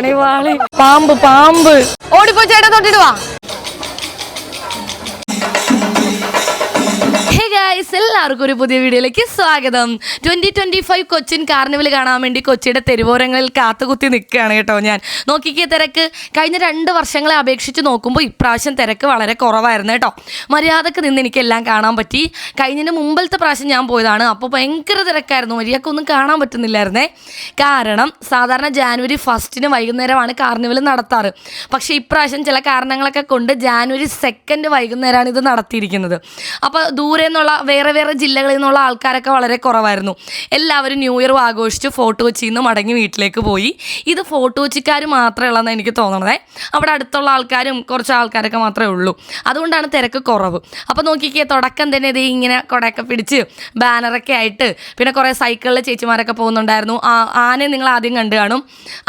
പണിവാളി. പാമ്പ് പാമ്പ്. ഓടിപ്പോ ചേട്ടാ തൊട്ടിട്ട് വാ. ഹേ ഗായ്സ് എല്ലാവർക്കും ഒരു പുതിയ വീഡിയോയിലേക്ക് സ്വാഗതം. Twenty twenty five Cochin carnival കാണാൻ വേണ്ടി കൊച്ചിയുടെ തെരുവോരങ്ങളിൽ കാത്തുകുത്തി നിൽക്കുകയാണ് കേട്ടോ ഞാൻ. നോക്കിക്കിയ തിരക്ക്. കഴിഞ്ഞ രണ്ട് വർഷങ്ങളെ അപേക്ഷിച്ച് നോക്കുമ്പോൾ ഇപ്രാവശ്യം തിരക്ക് വളരെ കുറവായിരുന്നു കേട്ടോ. മര്യാദയ്ക്ക് നിന്ന് എനിക്കെല്ലാം കാണാൻ പറ്റി. കഴിഞ്ഞതിന് മുമ്പത്തെ പ്രാവശ്യം ഞാൻ പോയതാണ്. അപ്പോൾ ഭയങ്കര തിരക്കായിരുന്നു. മര്യാദക്കൊന്നും കാണാൻ പറ്റുന്നില്ലായിരുന്നേ. കാരണം സാധാരണ ജാനുവരി ഫസ്റ്റിന് വൈകുന്നേരമാണ് കാർണിവൽ നടത്താറ്. പക്ഷേ ഇപ്രാവശ്യം ചില കാരണങ്ങളൊക്കെ കൊണ്ട് ജാനുവരി സെക്കൻഡ് വൈകുന്നേരമാണ് ഇത് നടത്തിയിരിക്കുന്നത്. അപ്പോൾ ദൂരെ നിന്നുള്ള വേറെ വേറെ ജില്ലകളിൽ നിന്നുള്ള ആൾക്കാരൊക്കെ വളരെ കുറവായിരുന്നു. എല്ലാവരും ന്യൂ ഇയർ ആഘോഷിച്ച് ഫോട്ടോ കൊച്ചിയിൽ നിന്ന് മടങ്ങി വീട്ടിലേക്ക് പോയി. ഇത് ഫോട്ടോ കൊച്ചിക്കാർ മാത്രമേ ഉള്ളതെന്ന് എനിക്ക് തോന്നണേ അവിടെ അടുത്തുള്ള ആൾക്കാരും കുറച്ച് ആൾക്കാരൊക്കെ മാത്രമേ ഉള്ളൂ. അതുകൊണ്ടാണ് തിരക്ക് കുറവ്. അപ്പോൾ നോക്കിക്കേ തുടക്കം തന്നെ ഇത് ഇങ്ങനെ കുടയൊക്കെ പിടിച്ച് ബാനറൊക്കെ ആയിട്ട് പിന്നെ കുറേ സൈക്കിളിൽ ചേച്ചിമാരൊക്കെ പോകുന്നുണ്ടായിരുന്നു. ആനയെ നിങ്ങൾ ആദ്യം കണ്ടു കാണും.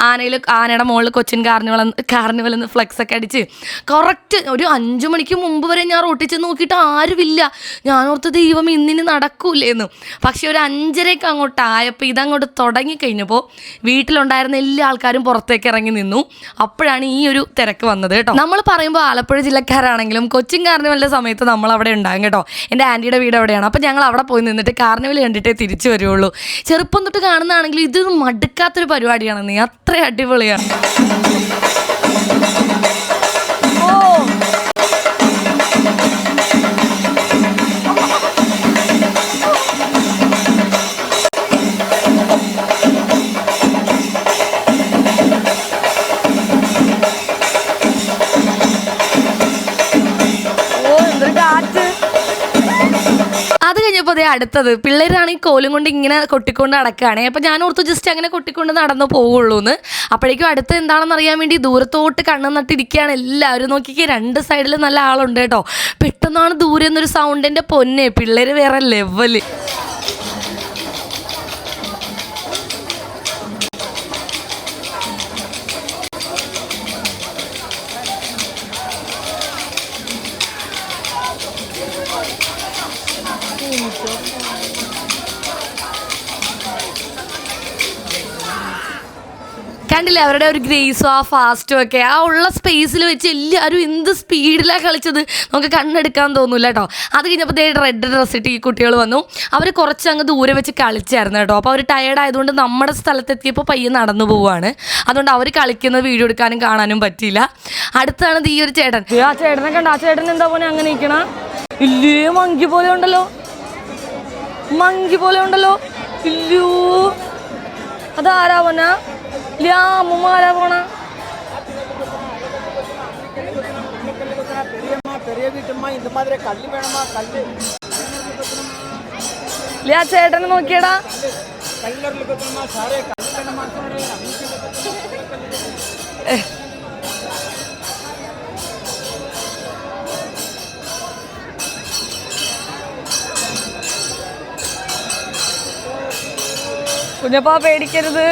ആനയിൽ ആനയുടെ മുകളിൽ കൊച്ചിൻ കാർണിവൽ കാർണിവൽ എന്ന് ഫ്ലെക്സ് ഒക്കെ അടിച്ച് കറക്റ്റ് ഒരു അഞ്ചു മണിക്ക് മുമ്പ് വരെ ഞാൻ റോട്ടിൽ ചെന്ന് നോക്കിയിട്ട് ആരുമില്ല. ഞാനോർത്ത് ദൈവം ഇന്നിന് നടക്കൂലേന്ന്. പക്ഷെ ഒരു അഞ്ചരയ്ക്ക് അങ്ങോട്ട് ആയപ്പോൾ ഇതങ്ങോട്ട് തുടങ്ങിക്കഴിഞ്ഞപ്പോൾ വീട്ടിലുണ്ടായിരുന്ന എല്ലാ ആൾക്കാരും പുറത്തേക്ക് ഇറങ്ങി നിന്നു. അപ്പോഴാണ് ഈ ഒരു തിരക്ക് വന്നത് കേട്ടോ. നമ്മൾ പറയുമ്പോൾ ആലപ്പുഴ ജില്ലക്കാരാണെങ്കിലും കൊച്ചിൻ കാർണിവലിന്റെ സമയത്ത് നമ്മൾ അവിടെ ഉണ്ടാകും കേട്ടോ. എന്റെ ആന്റിയുടെ വീട് അവിടെയാണ്. അപ്പോൾ ഞങ്ങൾ അവിടെ പോയി നിന്നിട്ട് കാർണിവൽ കണ്ടിട്ടേ തിരിച്ചു വരുള്ളൂ ചെറുപ്പം തൊട്ട് കാണുന്നതാണെങ്കിൽ ഇത് മടുക്കാത്തൊരു പരിപാടിയാണ്. നീ അത്ര അടിപൊളിയാണ്. കഴിഞ്ഞപ്പോൾ അതേ അടുത്തത്. പിള്ളേരാണെങ്കിൽ കോലും കൊണ്ട് ഇങ്ങനെ കൊട്ടിക്കൊണ്ട് നടക്കുകയാണ് അപ്പോൾ ഞാൻ ഓർത്തു ജസ്റ്റ് അങ്ങനെ കൊട്ടിക്കൊണ്ട് നടന്നു പോവുള്ളൂ എന്ന് അപ്പോഴേക്കും അടുത്ത് എന്താണെന്ന് അറിയാൻ വേണ്ടി ദൂരത്തോട്ട് കണ്ണു നട്ടിരിക്കുകയാണ് എല്ലാവരും. നോക്കിക്കേ രണ്ട് സൈഡിൽ നല്ല ആളുണ്ട് കേട്ടോ. പെട്ടെന്നാണ് ദൂരെ നിന്നൊരു സൗണ്ടിന്റെ പൊന്നെ. പിള്ളേർ വേറെ ലെവൽ കണ്ടില്ലേ അവരുടെ ഒരു ഗ്രേസും ആ ഫാസ്റ്റും ഒക്കെ. ആ ഉള്ള സ്പേസിൽ വെച്ച് എല്ലാവരും എന്ത് സ്പീഡിലാണ് കളിച്ചത് നമുക്ക് കണ്ണെടുക്കാൻ തോന്നില്ല കേട്ടോ അത് കഴിഞ്ഞപ്പോൾ ദേ റെഡ് ഡ്രസ് ഇട്ട് ഈ കുട്ടികൾ വന്നു. അവർ കുറച്ച് അങ്ങ് ദൂരെ വെച്ച് കളിച്ചായിരുന്നു കേട്ടോ അപ്പോൾ അവർ ടയേർഡ് ആയതുകൊണ്ട് നമ്മുടെ സ്ഥലത്തെത്തിയപ്പോൾ പയ്യെ നടന്നു പോവുകയാണ് അതുകൊണ്ട് അവർ കളിക്കുന്നത് വീഡിയോ എടുക്കാനും കാണാനും പറ്റിയില്ല. അടുത്താണ് ഈ ഒരു ചേട്ടൻ. ആ ചേട്ടനെ കണ്ട? ആ ചേട്ടൻ എന്താ പോലെ അങ്ങനെ നിൽക്കണ ഇല്ലേ മങ്കി പോലെ ഉണ്ടല്ലോ. മങ്കി പോലെ ഉണ്ടല്ലോ. ഇല്ലൂ അതാരാ പോന ഇല്ല അമ്മൂമ്മ ആരാ പോണ பெரியம்மா பெரிய வீட்டுமா இந்த மாதிரி கல் வேணுமா கல் ഇല്ല ആ ചേട്ടനെ നോക്കിയടാ கல்லூரில் கொடுக்கணுமா சாரே கல் வேணுமா சாரே കുഞ്ഞപ്പാ പേടിക്കരുത്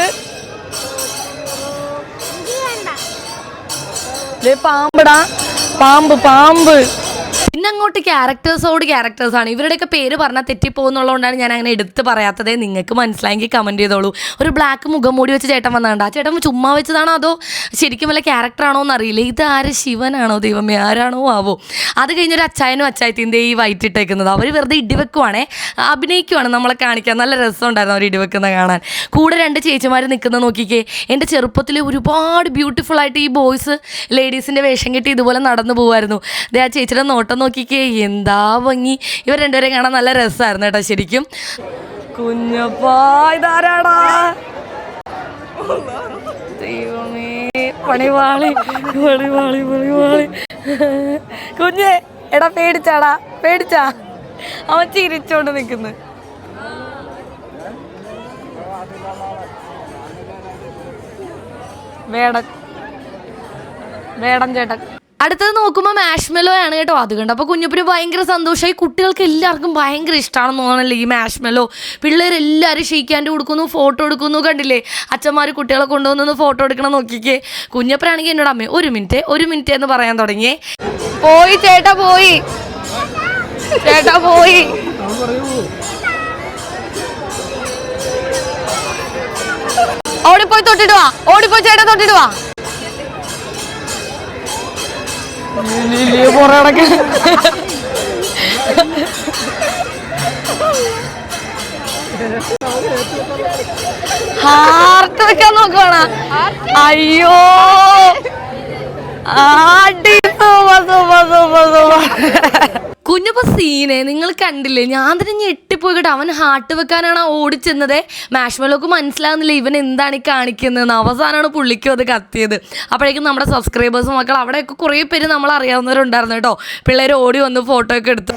ദേ പാമ്പടാ പാമ്പ് പാമ്പ് പിന്നെ അങ്ങോട്ട് ക്യാരക്ടേഴ്സോട് ക്യാരക്ടേഴ്സാണ് ഇവരുടെയൊക്കെ പേര് പറഞ്ഞാൽ തെറ്റിപ്പോകുന്നുള്ളതുകൊണ്ടാണ് ഞാൻ അങ്ങനെ എടുത്ത് പറയാത്തതേ. നിങ്ങൾക്ക് മനസ്സിലായെങ്കിൽ കമന്റ് ചെയ്തോളൂ. ഒരു ബ്ലാക്ക് മുഖം മൂടി വെച്ച് ചേട്ടൻ വന്നതാണ്ട് ആ ചേട്ടൻ ചുമ്മാ വെച്ചതാണോ അതോ ശരിക്കും വല്ല ക്യാരക്ടറാണോ എന്നറിയില്ല. ഇത് ആര്? ശിവനാണോ ദൈവമേ? ആരാണോ ആവോ? അത് കഴിഞ്ഞൊരു അച്ചായനും അച്ചായത്തിന്റെ ഈ വൈറ്റ് ഇട്ടേക്കുന്നത്. അവർ വെറുതെ ഇടിവെക്കുവാണേ അഭിനയിക്കുവാണ് നമ്മളെ കാണിക്കാൻ. നല്ല രസമുണ്ടായിരുന്നു അവർ ഇടിവെക്കുന്ന കാണാൻ. കൂടെ രണ്ട് ചേച്ചിമാർ നിൽക്കുന്ന നോക്കിക്കേ. എന്റെ ചെറുപ്പത്തിൽ ഒരുപാട് ബ്യൂട്ടിഫുൾ ആയിട്ട് ഈ ബോയ്സ് ലേഡീസിന്റെ വേഷം കെട്ടി ഇതുപോലെ നടന്നു പോകുമായിരുന്നു ആ ചേച്ചിയുടെ നോട്ടം നോക്കിക്കേ എന്താ ഭംഗി. ഇവർ രണ്ടുപേരെയും കാണാൻ നല്ല രസമായിരുന്നു കേട്ടോ ശരിക്കും. കുഞ്ഞപ്പാ ഇതാരാടാ? ദൈവമേ പണിവാളി പണിവാളി പണിവാളി കുഞ്ഞ് എടാ പേടിച്ചാടാ പേടിച്ചാ. അവൻ ചിരിച്ചോണ്ട് നിൽക്കുന്നു വേടൻ വേടൻ ചേട്ടൻ. അടുത്തത് നോക്കുമ്പോൾ മാഷ്മെലോ ആണ് കേട്ടോ അത് കണ്ടപ്പോൾ കുഞ്ഞപ്പിന് ഭയങ്കര സന്തോഷമായി. കുട്ടികൾക്ക് എല്ലാവർക്കും ഭയങ്കര ഇഷ്ടമാണെന്ന് തോന്നണല്ലേ ഈ മാഷ്മെലോ പിള്ളേരെല്ലാവരും ഷെയ്ക്കാന്റെ കൊടുക്കുന്നു ഫോട്ടോ എടുക്കുന്നു കണ്ടില്ലേ? അച്ഛന്മാർ കുട്ടികളെ കൊണ്ടുവന്നു ഫോട്ടോ എടുക്കണം നോക്കിക്കേ. കുഞ്ഞപ്പനാണെങ്കിൽ എന്നോട് അമ്മേ ഒരു മിനിറ്റ് ഒരു മിനിറ്റ് എന്ന് പറയാൻ തുടങ്ങിയേ. പോയി ചേട്ടാ പോയി. ചേട്ടാ പോയി. ഓടിപ്പോയി തൊട്ടിട്ട് വാ ഓടിപ്പോയി ചേട്ടാ തൊട്ടിട്ട് വാ പുറകടക്ക് ഹാർട്ട് വെക്കാൻ നോക്കണ അയ്യോ. ആടി കുഞ്ഞപ്പ സീനെ നിങ്ങൾ കണ്ടില്ലേ? ഞാൻ തന്നെ ഞെട്ടിപ്പോയി കേട്ടോ അവൻ ഹാർട്ട് വെക്കാനാണ് ഓടിച്ചെന്നത് മാഷ്മലോക്ക് മനസ്സിലാകുന്നില്ല ഇവൻ എന്താണ് ഈ കാണിക്കുന്നതെന്ന്. അവസാനമാണ് പുള്ളിക്കും അത് കത്തിയത്. അപ്പോഴേക്കും നമ്മുടെ സബ്സ്ക്രൈബേഴ്സ് മക്കൾ അവിടെയൊക്കെ കുറേ പേര് നമ്മൾ അറിയാവുന്നവരുണ്ടായിരുന്നു കേട്ടോ. പിള്ളേർ ഓടി വന്ന് ഫോട്ടോ ഒക്കെ എടുത്തു.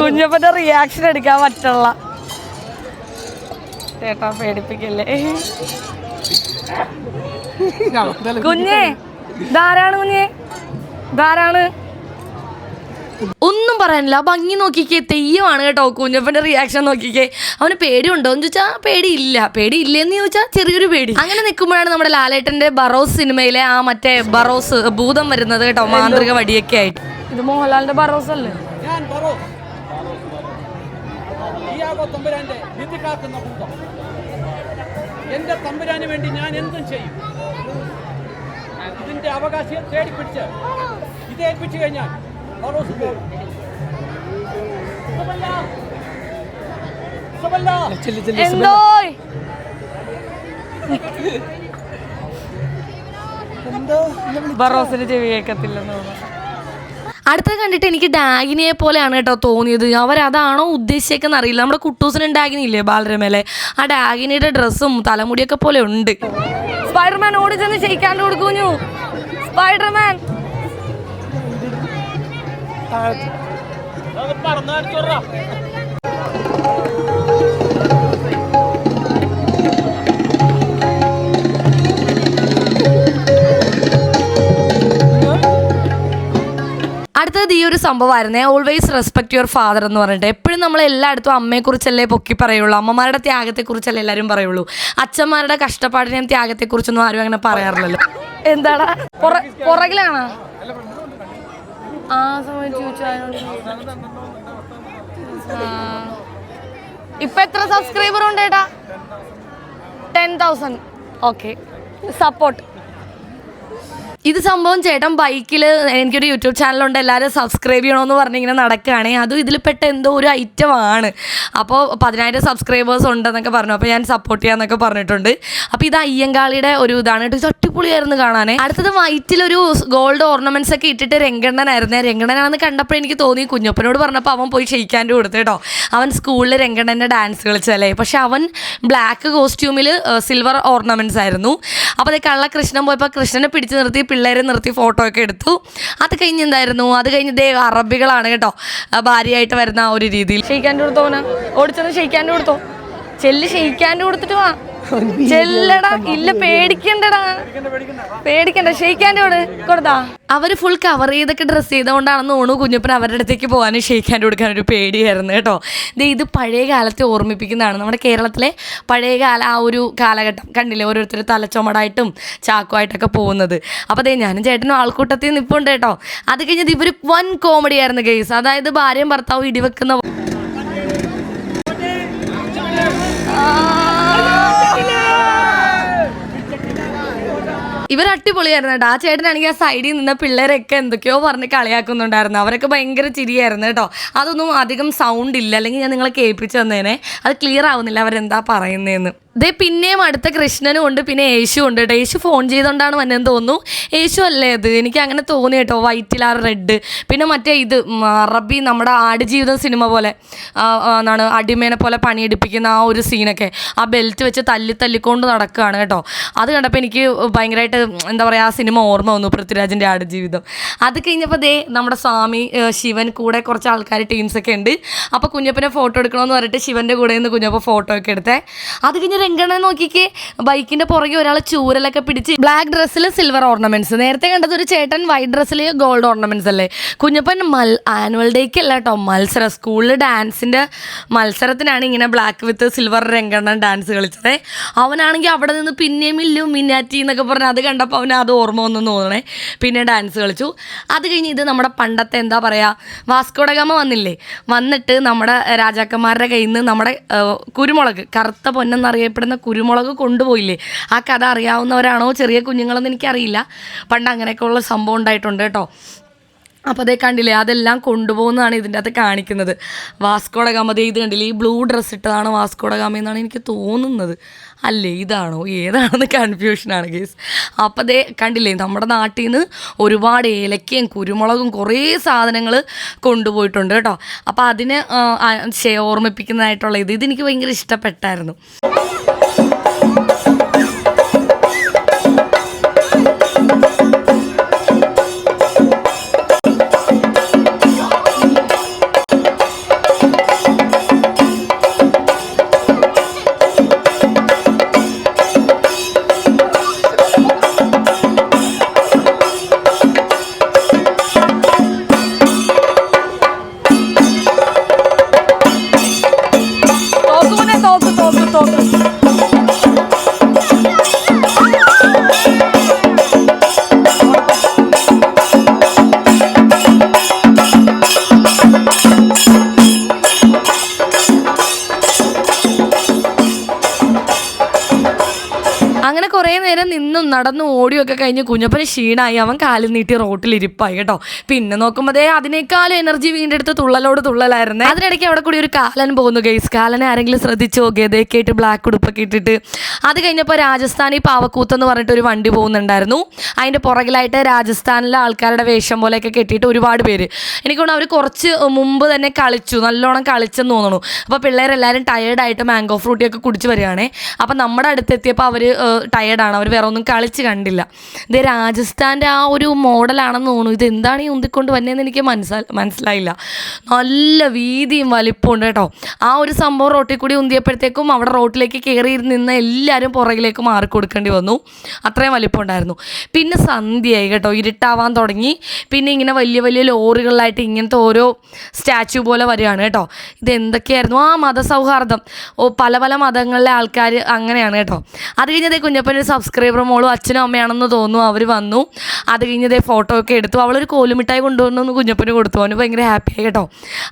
കുഞ്ഞപ്പന്റെ റിയാക്ഷൻ എടുക്കാൻ പറ്റുള്ള ചേട്ടാ പേടിപ്പിക്കല്ലേ? കുഞ്ഞേ ധാരാണ് കുഞ്ഞേ? ധാരാണ് ഒന്നും പറയാനില്ല. ആ ഭംഗി നോക്കിക്കേ തെയ്യമാണ് കേട്ടോ കുഞ്ഞപ്പന്റെ റിയാക്ഷൻ നോക്കിക്കേ. അവന് പേടിയുണ്ടോ? എന്ന് ചോദിച്ചാൽ പേടിയില്ല. പേടിയില്ലെന്ന് ചോദിച്ചാൽ ചെറിയൊരു പേടി. അങ്ങനെ നിൽക്കുമ്പോഴാണ് നമ്മുടെ ലാലേട്ടന്റെ ബറോസ് സിനിമയിലെ ആ മറ്റേ ബറോസ് ഭൂതം വരുന്നത് കേട്ടോ മാന്ത്രിക വടിയൊക്കെ ആയിട്ട്. ഇത് മോഹൻലാലിന്റെ ബറോസ് അല്ലേ? എന്റെ തമ്പുരാന് വേണ്ടി ഞാൻ എന്തും ചെയ്യും. ഇതിന്റെ അവകാശിയെ തേടിപ്പിടിച്ച് ഇത് ഏൽപ്പിച്ചു കഴിഞ്ഞാൽ എന്തോ? ബറോസിന് ചെവി കേൾക്കത്തില്ലെന്ന് തോന്നുന്നു. അടുത്ത കണ്ടിട്ട് എനിക്ക് ഡാഗിനിയെ പോലെയാണ് കേട്ടോ തോന്നിയത്. അവരതാണോ ഉദ്ദേശിച്ചേക്കെന്ന് അറിയില്ല. നമ്മുടെ കുട്ടൂസിന് ഡാഗിനി ഇല്ലേ ബാലരമേലെ? ആ ഡാഗിനിയുടെ ഡ്രസ്സും തലമുടിയൊക്കെ പോലെ ഉണ്ട്. സ്പൈഡർമാൻ ഓടി ചെന്ന് ഷെയ്ക്കാണ്ട് കൊടുക്കുന്നു സ്പൈഡർമാൻ. അടുത്തത് ഈ ഒരു സംഭവമായിരുന്നേ ഓൾവേസ് റെസ്പെക്ട് യുവർ ഫാദർ എന്ന് പറഞ്ഞിട്ട്. എപ്പോഴും നമ്മൾ എല്ലായിടത്തും അമ്മയെക്കുറിച്ചല്ലേ പൊക്കി പറയുള്ളൂ. അമ്മമാരുടെ ത്യാഗത്തെക്കുറിച്ചല്ലേ എല്ലാവരും പറയുള്ളൂ. അച്ഛന്മാരുടെ കഷ്ടപ്പാടിനെയും ത്യാഗത്തെക്കുറിച്ചൊന്നും ആരും അങ്ങനെ പറയാറില്ലല്ലോ. എന്താടാ? പുറ- പുറകിലാണോ? ആ സമയം ചോദിച്ചാൽ ഇപ്പൊ എത്ര സബ്സ്ക്രൈബർ ഉണ്ട് ഏട്ടാ? ടെൻ തൗസൻഡ് ഓക്കെ സപ്പോർട്ട് ഇത് സംഭവം ചേട്ടൻ ബൈക്കിൽ എനിക്കൊരു യൂട്യൂബ് ചാനലുണ്ട് എല്ലാവരും സബ്സ്ക്രൈബ് ചെയ്യണമെന്ന് പറഞ്ഞ് ഇങ്ങനെ നടക്കുകയാണ് അതും ഇതിൽ പെട്ട എന്തോ ഒരു ഐറ്റം ആണ്. അപ്പോൾ പതിനായിരം സബ്സ്ക്രൈബേഴ്സ് ഉണ്ടെന്നൊക്കെ പറഞ്ഞു. അപ്പോൾ ഞാൻ സപ്പോർട്ട് ചെയ്യാമെന്നൊക്കെ പറഞ്ഞിട്ടുണ്ട്. അപ്പോൾ ഇത് അയ്യങ്കാളിയുടെ ഒരു ഇതാണ്. കേട്ടോ ഇത് കാണാനേ. അടുത്തത് വൈറ്റിലൊരു ഗോൾഡ് ഓർണമെന്റ്സ് ഒക്കെ ഇട്ടിട്ട് രംഗണ്ണനായിരുന്നേ. രംഗണ്ണനാണെന്ന് കണ്ടപ്പോൾ എനിക്ക് തോന്നി. കുഞ്ഞപ്പനോട് പറഞ്ഞപ്പോൾ അവൻ പോയി ഷെയ്ക്കാന്റെ കൊടുത്തു കേട്ടോ. അവൻ സ്കൂളിൽ രംഗണ്ണന്റെ ഡാൻസ് കളിച്ചല്ലേ പക്ഷേ അവൻ ബ്ലാക്ക് കോസ്റ്റ്യൂമിൽ സിൽവർ ഓർണമെന്റ്സ് ആയിരുന്നു. അപ്പോൾ അതേ കള്ള കൃഷ്ണൻ പോയപ്പോൾ കൃഷ്ണനെ പിടിച്ചു നിർത്തി. പിള്ളേരെ നിർത്തി ഫോട്ടോ ഒക്കെ എടുത്തു. അത് കഴിഞ്ഞ് എന്തായിരുന്നു? അത് കഴിഞ്ഞ് ദേ അറബികളാണ് കേട്ടോ. ഭാര്യയായിട്ട് വരുന്ന ആ ഒരു രീതിയിൽ. ഷെയ്ക്കാന്റെ കൊടുത്തോ ഓടിച്ചത് ഷെയ്ക്കാന്റെ കൊടുത്തോ? ചെല്ല് ഷെയ്ക്കാന്റെ കൊടുത്തിട്ട് വാ. ചെല്ലടാ ഇല്ല പേടിക്കണ്ടടാ പേടിക്കണ്ട. ഷെയ്ക്കാന്റെ കൂടെ കൊടുത്താ. അവർ ഫുൾ കവർ ചെയ്തൊക്കെ ഡ്രസ്സ് ചെയ്തുകൊണ്ടാണെന്ന് ഓണു കുഞ്ഞപ്പൻ അവരുടെ അടുത്തേക്ക് പോകാനും ഷെയ്ക്കാന്റെ കൊടുക്കാൻ ഒരു പേടിയായിരുന്നു കേട്ടോ. ദേ ഇത് പഴയ കാലത്തെ ഓർമ്മിപ്പിക്കുന്നതാണ്. നമ്മുടെ കേരളത്തിലെ പഴയ കാല ആ ഒരു കാലഘട്ടം കണ്ടില്ലേ? ഓരോരുത്തർ തലച്ചുമടായിട്ടും ചാക്കുമായിട്ടൊക്കെ പോകുന്നത്. അപ്പോൾ അതേ ഞാനും ചേട്ടനും ആൾക്കൂട്ടത്തിൽ നിൽപ്പുണ്ട് കേട്ടോ. അത് കഴിഞ്ഞത് ഇവർ വൻ കോമഡി ആയിരുന്നു കേസ് അതായത് ഭാര്യയും ഭർത്താവും ഇടിവെക്കുന്ന ഇവർ അടിപൊളിയായിരുന്നു കേട്ടോ. ആ ചേട്ടനാണെങ്കിൽ ആ സൈഡിൽ നിന്ന പിള്ളേരൊക്കെ എന്തൊക്കെയോ പറഞ്ഞ് കളിയാക്കുന്നുണ്ടായിരുന്നു. അവരൊക്കെ ഭയങ്കര ചിരിയായിരുന്നു കേട്ടോ. അതൊന്നും അധികം സൗണ്ട് ഇല്ല. അല്ലെങ്കിൽ ഞാൻ നിങ്ങളെ കേൾപ്പിച്ചു തന്നേനെ. അത് ക്ലിയർ ആവുന്നില്ല അവരെന്താ പറയുന്നതെന്ന് ദേ പിന്നെയും അടുത്ത കൃഷ്ണനും ഉണ്ട് പിന്നെ യേശു ഉണ്ട് കേട്ടോ യേശു ഫോൺ ചെയ്തുകൊണ്ടാണ് വന്നതെന്ന് തോന്നുന്നു. യേശു അല്ലേ അത് എനിക്ക് അങ്ങനെ തോന്നി കേട്ടോ വൈറ്റിൽ ആ റെഡ് പിന്നെ മറ്റേ ഇത് അറബി നമ്മുടെ ആടുജീവിതം സിനിമ പോലെ എന്താണ് അടിമേനെ പോലെ പണിയെടുപ്പിക്കുന്ന ആ ഒരു സീനൊക്കെ ആ ബെൽറ്റ് വെച്ച് തല്ലി തല്ലിക്കൊണ്ട് നടക്കുകയാണ് കേട്ടോ. അത് കണ്ടപ്പോൾ എനിക്ക് ഭയങ്കരമായിട്ട് എന്താ പറയുക ആ സിനിമ ഓർമ്മ വന്നു പൃഥ്വിരാജിന്റെ ആടുജീവിതം അത് കഴിഞ്ഞപ്പോൾ ദേ നമ്മുടെ സ്വാമി ശിവൻ കൂടെ കുറച്ച് ആൾക്കാർ ടീംസൊക്കെ ഉണ്ട്. അപ്പോൾ കുഞ്ഞപ്പനെ ഫോട്ടോ എടുക്കണമെന്ന് പറഞ്ഞിട്ട് ശിവന്റെ കൂടെ നിന്ന് കുഞ്ഞപ്പ ഫോട്ടോ ഒക്കെ എടുത്തേ. അത് കഴിഞ്ഞ് രംഗണ്ണൻ നോക്കിക്കേ? ബൈക്കിന്റെ പുറകെ ഒരാൾ ചൂരലൊക്കെ പിടിച്ച് ബ്ലാക്ക് ഡ്രസ്സിൽ സിൽവർ ഓർണമെന്റ്സ്. നേരത്തെ കണ്ടത് ഒരു ചേട്ടൻ വൈറ്റ് ഡ്രസ്സിൽ ഗോൾഡ് ഓർണമെന്റ്സ് അല്ലേ? കുഞ്ഞപ്പൻ മൽ ആനുവൽ ഡേക്ക് അല്ല കേട്ടോ മത്സരം സ്കൂളിൽ ഡാൻസിന്റെ മത്സരത്തിനാണ് ഇങ്ങനെ black with silver Rangannan dance കളിച്ചത്. അവനാണെങ്കിൽ അവിടെ നിന്ന് പിന്നെയും ഇല്ലു മിന്നാറ്റി എന്നൊക്കെ പറഞ്ഞ് അത് കണ്ടപ്പോൾ അവന് അത് ഓർമ്മ ഒന്നും തോന്നണേ. പിന്നെ ഡാൻസ് കളിച്ചു. അത് കഴിഞ്ഞ് ഇത് നമ്മുടെ പണ്ടത്തെ എന്താ പറയുക വാസ്കോഡഗാമ വന്നില്ലേ? വന്നിട്ട് നമ്മുടെ രാജാക്കന്മാരുടെ കയ്യിൽ നിന്ന് നമ്മുടെ കുരുമുളക് കറുത്ത പൊന്നെന്നറിയപ്പെടുന്ന അറിയപ്പെടുന്ന കുരുമുളക് കൊണ്ടുപോയില്ലേ? ആ കഥ അറിയാവുന്നവരാണോ? ചെറിയ കുഞ്ഞുങ്ങളെന്ന് എനിക്കറിയില്ല. പണ്ട് അങ്ങനെയൊക്കെയുള്ള സംഭവം ഉണ്ടായിട്ടുണ്ട് കേട്ടോ. അപ്പോൾ അതേ കണ്ടില്ലേ അതെല്ലാം കൊണ്ടുപോകുന്നതാണ് ഇതിന്റെ അകത്ത് കാണിക്കുന്നത്. വാസ്കോഡ ഗാമ ദേ ഇത് കണ്ടില്ലേ ഈ ബ്ലൂ ഡ്രസ്സ് ഇട്ടതാണ് വാസ്കോഡ ഗാമ എന്നാണ് എനിക്ക് തോന്നുന്നത്. അല്ലേ ഇതാണോ? ഏതാണെന്ന് കൺഫ്യൂഷനാണ് കേസ് അപ്പോൾ അതേ കണ്ടില്ലേ നമ്മുടെ നാട്ടിൽ നിന്ന് ഒരുപാട് ഏലക്കയും കുരുമുളകും കുറേ സാധനങ്ങൾ കൊണ്ടുപോയിട്ടുണ്ട് കേട്ടോ. അപ്പോൾ അതിനെ ഓർമ്മിപ്പിക്കുന്നതായിട്ടുള്ള ഇത് ഇതെനിക്ക് ഭയങ്കര ഇഷ്ടപ്പെട്ടായിരുന്നു. doldu doldu doldu. നടന്നും ഓടിയൊക്കെ കഴിഞ്ഞ് കുഞ്ഞപ്പന് ക്ഷീണായി. അവൻ കാലിൽ നീട്ടി റോട്ടിൽ ഇരിപ്പായി കേട്ടോ. പിന്നെ നോക്കുമ്പോൾ ദേ അതിനേക്കാളും എനർജി വീണ്ടെടുത്ത് തുള്ളലോട് തുള്ളലായിരുന്നേ. അതിനിടയ്ക്ക് അവിടെ കൂടി ഒരു കാലൻ പോകുന്നു ഗൈസ് കാലനെ ആരെങ്കിലും ശ്രദ്ധിച്ചു? നോക്കിയതൊക്കെ ആയിട്ട് ബ്ലാക്ക് ഉടുപ്പൊക്കെ ഇട്ടിട്ട്. അത് കഴിഞ്ഞപ്പോൾ രാജസ്ഥാനി പാവക്കൂത്ത് എന്ന് പറഞ്ഞിട്ട് ഒരു വണ്ടി പോകുന്നുണ്ടായിരുന്നു. അതിന്റെ പുറകിലായിട്ട് രാജസ്ഥാനിലെ ആൾക്കാരുടെ വേഷം പോലെയൊക്കെ കെട്ടിയിട്ട് ഒരുപാട് പേര്. എനിക്ക് തോന്നുന്നു അവർ കുറച്ച് മുമ്പ് തന്നെ കളിച്ചു. നല്ലോണം കളിച്ചെന്ന് തോന്നുന്നു. അപ്പോൾ പിള്ളേരെല്ലാവരും ടയേർഡായിട്ട് മാംഗോ ഫ്രൂട്ടിയൊക്കെ കുടിച്ച് വരികയാണേ. അപ്പം നമ്മുടെ അടുത്തെത്തിയപ്പോൾ അവർ ടയേർഡാണ് അവർ വേറെ ഒന്നും കളിച്ച് കണ്ടില്ല. ഇത് രാജസ്ഥാന്റെ ആ ഒരു മോഡലാണെന്ന് തോന്നുന്നു. ഇത് എന്താണ് ഈ ഉന്തിക്കൊണ്ട് വന്നതെന്ന് എനിക്ക് മനസ്സിലാ മനസ്സിലായില്ല. നല്ല വീതിയും വലിപ്പമുണ്ട് കേട്ടോ. ആ ഒരു സംഭവം റോട്ടിൽ കൂടി ഉന്തിയപ്പോഴത്തേക്കും അവിടെ റോട്ടിലേക്ക് കയറി നിന്ന് എല്ലാവരും പുറകിലേക്ക് മാറി കൊടുക്കേണ്ടി വന്നു. അത്രയും വലിപ്പമുണ്ടായിരുന്നു. പിന്നെ സന്ധ്യയായി കേട്ടോ. ഇരുട്ടാവാൻ തുടങ്ങി. പിന്നെ ഇങ്ങനെ വലിയ വലിയ ലോറികളിലായിട്ട് ഇങ്ങനത്തെ ഓരോ സ്റ്റാച്യു പോലെ വരികയാണ് കേട്ടോ. ഇത് എന്തൊക്കെയായിരുന്നു? ആ മതസൗഹാർദ്ദം. ഓ പല പല മതങ്ങളിലെ ആൾക്കാർ അങ്ങനെയാണ് കേട്ടോ. അത് കഴിഞ്ഞതേ കുഞ്ഞപ്പന്റെ സബ്സ്ക്രൈബർ മോളും അച്ഛനും അമ്മയാണെന്ന് തോന്നുന്നു. അവർ വന്നു. അത് കഴിഞ്ഞതേ ഫോട്ടോ ഒക്കെ എടുത്തു. അവളൊരു കോലുമിഠായി കൊണ്ടുവന്നു കുഞ്ഞപ്പന് കൊടുത്തു. അവന് ഭയങ്കര ഹാപ്പിയായി കേട്ടോ.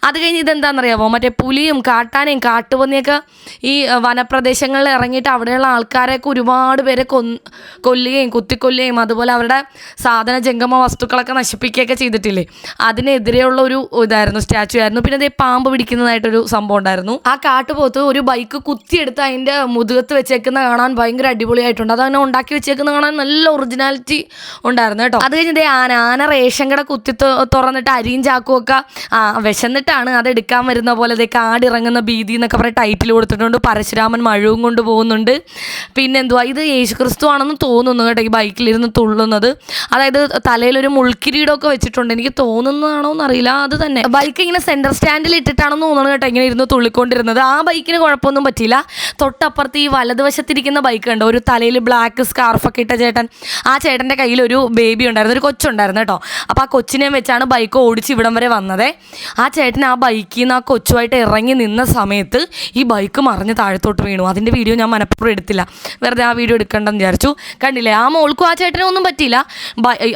അത് കഴിഞ്ഞ് ഇതെന്താണെന്നറിയാമോ മറ്റേ പുലിയും കാട്ടാനയും കാട്ടുപന്നിയൊക്കെ ഈ വനപ്രദേശങ്ങളിൽ ഇറങ്ങിയിട്ട് അവിടെയുള്ള ആൾക്കാരെയൊക്കെ ഒരുപാട് പേരെ കൊന്ന് കൊല്ലുകയും കുത്തിക്കൊല്ലുകയും അതുപോലെ അവരുടെ സാധന ജംഗമ വസ്തുക്കളൊക്കെ നശിപ്പിക്കുകയൊക്കെ ചെയ്തിട്ടില്ലേ? അതിനെതിരെയുള്ള ഒരു ഇതായിരുന്നു സ്റ്റാച്ചു ആയിരുന്നു. പിന്നെ അതേ പാമ്പ് പിടിക്കുന്നതായിട്ടൊരു സംഭവം ഉണ്ടായിരുന്നു. ആ കാട്ടുപോത്ത് ഒരു ബൈക്ക് കുത്തിയെടുത്ത് അതിന്റെ മുതുകത്ത് വെച്ചേക്കുന്ന കാണാൻ ഭയങ്കര അടിപൊളിയായിട്ടുണ്ട്. അതങ്ങനെ ഉണ്ടാക്കി വെച്ചേക്കുന്ന കാണാൻ നല്ല ഒറിജിനാലിറ്റി ഉണ്ടായിരുന്നു കേട്ടോ. അത് കഴിഞ്ഞിട്ട് ആന ആന റേഷൻ കട കുത്തി തുറന്നിട്ട് അരിയും ചാക്കും ഒക്കെ ആ വിശന്നിട്ടാണ് അത് എടുക്കാൻ വരുന്ന പോലെ ദേ കാടിറങ്ങുന്ന ഭീതി എന്നൊക്കെ പറഞ്ഞ ടൈറ്റിൽ കൊടുത്തിട്ടുണ്ട്. പരശുരാമൻ മഴവും കൊണ്ട് പോകുന്നുണ്ട്. പിന്നെ എന്തുവാ ഇത് യേശുക്രിസ്തു ആണെന്ന് തോന്നുന്നു കേട്ടോ ഈ ബൈക്കിലിരുന്ന് തുള്ളുന്നത്. അതായത് തലയിൽ ഒരു മുൾക്കിരീടമൊക്കെ വെച്ചിട്ടുണ്ട്. എനിക്ക് തോന്നുന്നതാണോ എന്നറിയില്ല. അത് തന്നെ. ബൈക്ക് ഇങ്ങനെ സെന്റർ സ്റ്റാൻഡിൽ ഇട്ടിട്ടാണെന്ന് തോന്നുന്നു കേട്ടോ ഇങ്ങനെ ഇരുന്ന് തുള്ളിക്കൊണ്ടിരുന്നത്. ആ ബൈക്കിന് കുഴപ്പമൊന്നും പറ്റിയില്ല. തൊട്ടപ്പുറത്ത് ഈ വലതുവശത്തിരിക്കുന്ന ബൈക്ക് ഉണ്ട് ഒരു തലയിൽ ബ്ലാക്ക് സ്കാർഫൊക്കെ ഇട്ട ചേട്ടൻ. ആ ചേട്ടന്റെ കയ്യിൽ ഒരു ബേബി ഉണ്ടായിരുന്നു ഒരു കൊച്ചുണ്ടായിരുന്നു കേട്ടോ. അപ്പോൾ ആ കൊച്ചിനെ വെച്ചാണ് ബൈക്ക് ഓടിച്ച് ഇവിടം വരെ വന്നത്. ആ ചേട്ടൻ ആ ബൈക്കിൽ നിന്ന് ആ കൊച്ചുമായിട്ട് ഇറങ്ങി നിന്ന സമയത്ത് ഈ ബൈക്ക് മറിഞ്ഞ് താഴത്തോട്ട് വീണു. അതിന്റെ വീഡിയോ ഞാൻ മനഃപ്പുറം എടുത്തില്ല. വെറുതെ ആ വീഡിയോ എടുക്കണ്ടെന്ന് വിചാരിച്ചു. കണ്ടില്ലേ? ആ മോൾക്കും ആ ചേട്ടനും ഒന്നും പറ്റിയില്ല.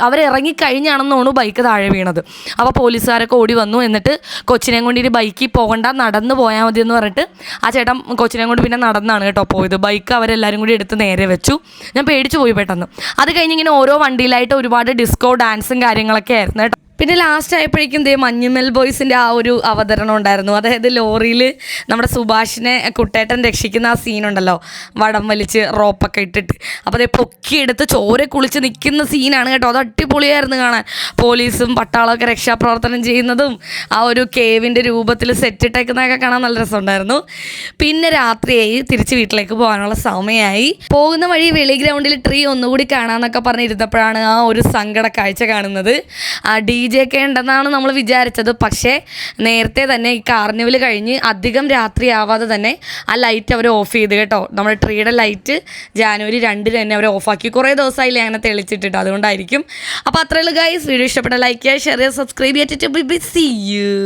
അവരിറങ്ങി കഴിഞ്ഞാണെന്ന് തോന്നുന്നു ബൈക്ക് താഴെ വീണത്. അപ്പോൾ പോലീസുകാരൊക്കെ ഓടി വന്നു എന്നിട്ട് കൊച്ചിനെ കൊണ്ട് ഇനി ബൈക്കിൽ പോകണ്ട നടന്ന് പോയാൽ മതി എന്ന് പറഞ്ഞിട്ട് ആ ചേട്ടൻ കൊച്ചിനെ കൊണ്ട് പിന്നെ നടന്നാണ് കേട്ടോ പോയത്. ബൈക്ക് അവരെല്ലാവരും കൂടി എടുത്ത് നേരെ വെച്ചു. ഞാൻ പേടിച്ചു പോയി പെട്ടെന്ന്. അത് കഴിഞ്ഞ് ഇങ്ങനെ ഓരോ വണ്ടിയിലായിട്ട് ഒരുപാട് ഡിസ്കോ ഡാൻസും കാര്യങ്ങളൊക്കെ ആയിരുന്നു കേട്ടോ. പിന്നെ ലാസ്റ്റ് ആയപ്പോഴേക്കും ദേ മഞ്ഞുമൽ ബോയ്സിന്റെ ആ ഒരു അവതരണം ഉണ്ടായിരുന്നു. അതായത് ലോറിയിൽ നമ്മുടെ സുഭാഷിനെ കുട്ടേട്ടൻ രക്ഷിക്കുന്ന ആ സീനുണ്ടല്ലോ വടം വലിച്ച് റോപ്പൊക്കെ ഇട്ടിട്ട്. അപ്പോൾ അതേ പൊക്കിയെടുത്ത് ചോര കുളിച്ച് നിൽക്കുന്ന സീനാണ് കേട്ടോ. അത് അടിപൊളിയായിരുന്നു കാണാൻ. പോലീസും പട്ടാളമൊക്കെ രക്ഷാപ്രവർത്തനം ചെയ്യുന്നതും ആ ഒരു കേവിന്റെ രൂപത്തിൽ സെറ്റ് ഇട്ടേക്കുന്നതൊക്കെ കാണാൻ നല്ല രസമുണ്ടായിരുന്നു. പിന്നെ രാത്രിയായി തിരിച്ച് വീട്ടിലേക്ക് പോകാനുള്ള സമയമായി. പോകുന്ന വഴി വെളി ഗ്രൗണ്ടിൽ ട്രീ ഒന്നുകൂടി കാണാമെന്നൊക്കെ പറഞ്ഞിരുന്നപ്പോഴാണ് ആ ഒരു സങ്കട കാഴ്ച കാണുന്നത്. ആ ഡി ഒക്കെ നമ്മൾ വിചാരിച്ചത്. പക്ഷേ നേരത്തെ തന്നെ ഈ കാർണിവൽ കഴിഞ്ഞ് അധികം രാത്രിയാവാതെ തന്നെ ആ ലൈറ്റ് അവർ ഓഫ് ചെയ്ത് കേട്ടോ. നമ്മുടെ ട്രീയുടെ ലൈറ്റ് ജാനുവരി രണ്ടിന് തന്നെ അവർ ഓഫാക്കി കുറേ ദിവസമായില്ലേ അങ്ങനെ തെളിച്ചിട്ടിട്ട്. അതുകൊണ്ടായിരിക്കും. അപ്പോൾ അത്രയുള്ളൂ ഗൈസ് വീഡിയോ ഇഷ്ടപ്പെട്ട ലൈക്ക് ചെയ്യുക ഷെയർ ചെയ്യുക സബ്സ്ക്രൈബ് ചെയ്തിട്ട് ബി സി യു.